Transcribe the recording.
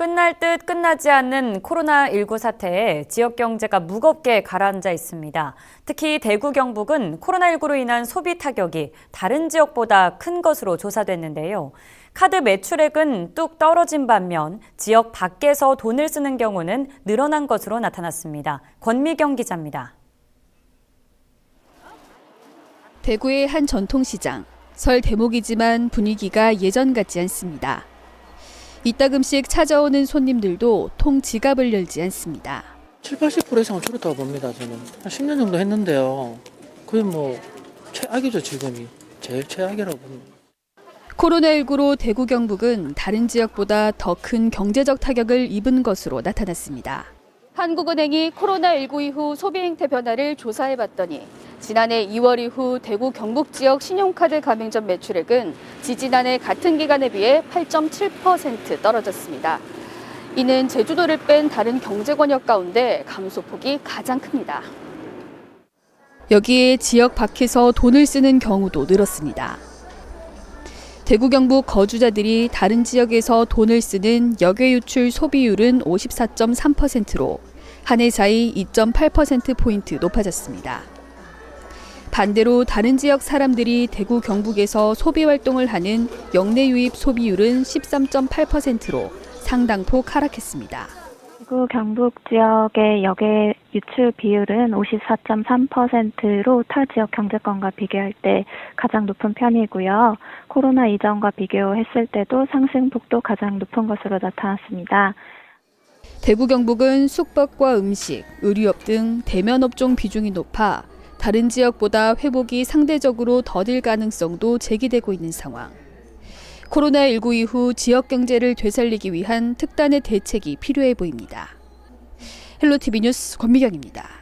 끝날 듯 끝나지 않는 코로나19 사태에 지역 경제가 무겁게 가라앉아 있습니다. 특히 대구 경북은 코로나19로 인한 소비 타격이 다른 지역보다 큰 것으로 조사됐는데요. 카드 매출액은 뚝 떨어진 반면 지역 밖에서 돈을 쓰는 경우는 늘어난 것으로 나타났습니다. 권미경 기자입니다. 대구의 한 전통시장. 설 대목이지만 분위기가 예전 같지 않습니다. 이따금씩 찾아오는 손님들도 통 지갑을 열지 않습니다. 7, 80% 이상은 줄었다고 봅니다, 저는. 한 10년 정도 했는데요. 거의 뭐, 최악이죠, 지금이. 제일 최악이라고 봅니다. 코로나19로 대구 경북은 다른 지역보다 더 큰 경제적 타격을 입은 것으로 나타났습니다. 한국은행이 코로나19 이후 소비 행태 변화를 조사해 봤더니 지난해 2월 이후 대구 경북 지역 신용카드 가맹점 매출액은 지지난해 같은 기간에 비해 8.7% 떨어졌습니다. 이는 제주도를 뺀 다른 경제 권역 가운데 감소폭이 가장 큽니다. 여기에 지역 밖에서 돈을 쓰는 경우도 늘었습니다. 대구 경북 거주자들이 다른 지역에서 돈을 쓰는 역외 유출 소비율은 54.3%로 한 해 사이 2.8%포인트 높아졌습니다. 반대로 다른 지역 사람들이 대구 경북에서 소비 활동을 하는 역내 유입 소비율은 13.8%로 상당폭 하락했습니다. 대구 경북 지역의 역의 유출 비율은 54.3%로 타 지역 경제권과 비교할 때 가장 높은 편이고요. 코로나 이전과 비교했을 때도 상승폭도 가장 높은 것으로 나타났습니다. 대구 경북은 숙박과 음식, 의류업 등 대면 업종 비중이 높아 다른 지역보다 회복이 상대적으로 더딜 가능성도 제기되고 있는 상황. 코로나19 이후 지역 경제를 되살리기 위한 특단의 대책이 필요해 보입니다. 헬로티비 뉴스 권미경입니다.